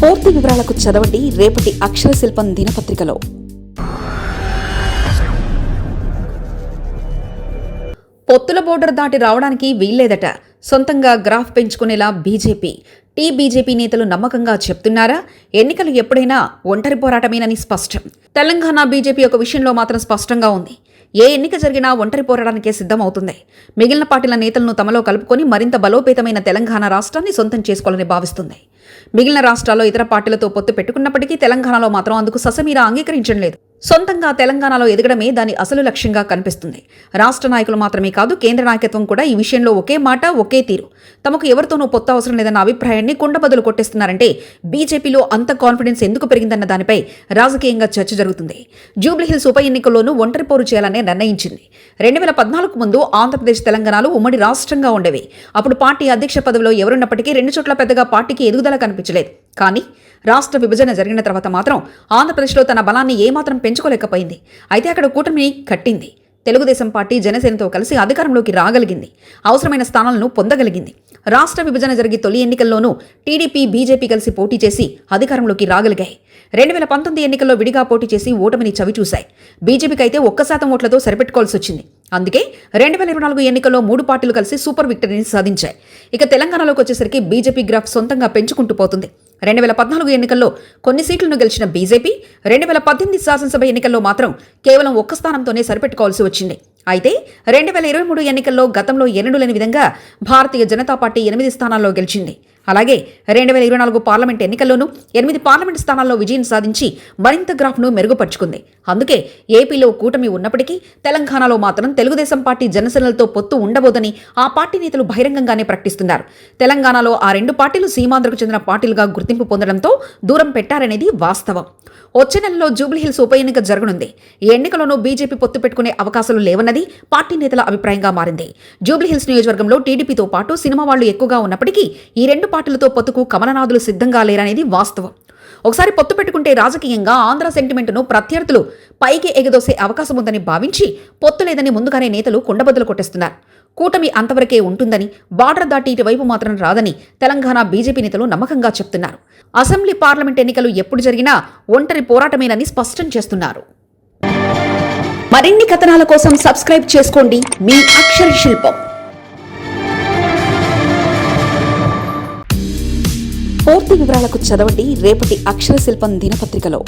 పూర్తి వివరాలకు చదవండి రేపటి అక్షర శిల్పం దినపత్రికలో. పొత్తుల బోర్డర్ దాటి రావడానికి వీల్లేదట. సొంతంగా గ్రాఫ్ పెంచుకునేలా బీజేపీ. టీ బీజేపీ నేతలు నమ్మకంగా చెప్తున్నారా? ఎన్నికలు ఎప్పుడైనా ఒంటరి పోరాటమేనని స్పష్టం. తెలంగాణ బీజేపీ ఒక విషయంలో మాత్రం స్పష్టంగా ఉంది. ఏ ఎన్నిక జరిగినా ఒంటరి పోరాటానికే సిద్ధమవుతుంది. మిగిలిన పార్టీల నేతలను తమలో కలుపుకొని మరింత బలోపేతమైన తెలంగాణ రాష్ట్రాన్ని సొంతం చేసుకోవాలని భావిస్తుంది. మిగిలిన రాష్ట్రాల్లో ఇతర పార్టీలతో పొత్తు పెట్టుకున్నప్పటికీ తెలంగాణలో మాత్రం అందుకు ససమీర అంగీకరించడం లేదు. సొంతంగా తెలంగాణలో ఎదగడమే దాని అసలు లక్ష్యంగా కనిపిస్తుంది. రాష్ట్ర నాయకులు మాత్రమే కాదు కేంద్ర నాయకత్వం కూడా ఈ విషయంలో ఒకే మాట ఒకే తీరు. తమకు ఎవరితోనూ పొత్తు అవసరం లేదన్న అభిప్రాయాన్ని కుండబదులు కొట్టేస్తున్నారంటే బీజేపీలో అంత కాన్ఫిడెన్స్ ఎందుకు పెరిగిందన్న దానిపై రాజకీయంగా చర్చ జరుగుతుంది. జూబ్లీహిల్స్ ఉప ఎన్నికల్లోనూ ఒంటరి పోరు చేయాలనే నిర్ణయించింది. రెండు వేల పద్నాలుగు ముందు ఆంధ్రప్రదేశ్ తెలంగాణలో ఉమ్మడి రాష్ట్రంగా ఉండేవి. అప్పుడు పార్టీ అధ్యక్ష పదవిలో ఎవరున్నప్పటికీ రెండు చోట్ల పెద్దగా పార్టీకి ఎదుగుదల కనిపించలేదు. కానీ రాష్ట్ర విభజన జరిగిన తర్వాత మాత్రం ఆంధ్రప్రదేశ్లో తన బలాన్ని ఏమాత్రం పెంచుకోలేకపోయింది. అయితే అక్కడ కూటమిని కట్టింది. తెలుగుదేశం పార్టీ జనసేనతో కలిసి అధికారంలోకి రాగలిగింది. అవసరమైన స్థానాలను పొందగలిగింది. రాష్ట్ర విభజన జరిగి తొలి ఎన్నికల్లోనూ టీడీపీ బీజేపీ కలిసి పోటీ చేసి అధికారంలోకి రాగలిగాయి. రెండు వేల పంతొమ్మిది ఎన్నికల్లో విడిగా పోటీ చేసి ఓటమిని చవిచూశాయి. బీజేపీకి అయితే ఒక్క శాతం ఓట్లతో సరిపెట్టుకోవాల్సి వచ్చింది. అందుకే రెండు వేల ఇరవై నాలుగు ఎన్నికల్లో మూడు పార్టీలు కలిసి సూపర్ విక్టరీని సాధించాయి. ఇక తెలంగాణలోకి వచ్చేసరికి బీజేపీ గ్రాఫ్ సొంతంగా పెంచుకుంటూ పోతుంది. రెండు వేల పద్నాలుగు ఎన్నికల్లో కొన్ని సీట్లను గెలిచిన బీజేపీ రెండు వేల పద్దెనిమిది శాసనసభ ఎన్నికల్లో మాత్రం కేవలం ఒక్క స్థానంతోనే సరిపెట్టుకోవాల్సి వచ్చింది. అయితే రెండు వేల ఇరవై మూడు ఎన్నికల్లో గతంలో ఎన్నడూ లేని విధంగా భారతీయ జనతా పార్టీ ఎనిమిది స్థానాల్లో గెలిచింది. అలాగే రెండు వేల ఇరవై నాలుగు పార్లమెంట్ ఎన్నికల్లోనూ ఎనిమిది పార్లమెంట్ స్థానాల్లో విజయం సాధించి మరింత గ్రాఫ్ను మెరుగుపరుచుకుంది. అందుకే ఏపీలో కూటమి ఉన్నప్పటికీ తెలంగాణలో మాత్రం తెలుగుదేశం పార్టీ జనసేనలతో పొత్తు ఉండబోదని ఆ పార్టీ నేతలు బహిరంగంగానే ప్రకటిస్తున్నారు. తెలంగాణలో ఆ రెండు పార్టీలు సీమాంధ్రకు చెందిన పార్టీలుగా గుర్తింపు పొందడంతో దూరం పెట్టారనేది వాస్తవం. వచ్చే నెలలో జూబ్లీహిల్స్ ఉప ఎన్నిక జరగనుంది. ఈ ఎన్నికలోనూ బీజేపీ పొత్తు పెట్టుకునే అవకాశాలు లేవన్నది పార్టీ నేతల అభిప్రాయంగా మారింది. జూబ్లీహిల్స్ నియోజకవర్గంలో టీడీపీతో పాటు సినిమా వాళ్ళు ఎక్కువగా ఉన్నప్పటికీ ఈ రెండు పార్టీలతో పొత్తుకు కమలనాథులు సిద్ధంగా లేరనేది వాస్తవం. ఒకసారి పొత్తు పెట్టుకుంటే రాజకీయంగా ఆంధ్ర సెంటిమెంట్ను ప్రత్యర్థులు పైకి ఎగదోసే అవకాశం ఉందని భావించి పొత్తు లేదని ముందుగానే నేతలు కుండబద్దలు కొట్టేస్తున్నారు. కూటమి అంతవరకే ఉంటుందని బార్డర్ దాటి ఇటువైపు మాత్రం రాదని తెలంగాణ బీజేపీ నేతలు నమ్మకంగా చెప్తున్నారు. అసెంబ్లీ పార్లమెంట్ ఎన్నికలు ఎప్పుడు జరిగినా ఒంటరి పోరాటమేనని స్పష్టం చేస్తున్నారు. మరిన్ని కథనాల కోసం సబ్స్క్రైబ్ చేసుకోండి. మీ అక్షర శిల్పం. పూర్తి వివరాలకు చదవండి. రేపటి అక్షర శిల్పం దినపత్రికలో.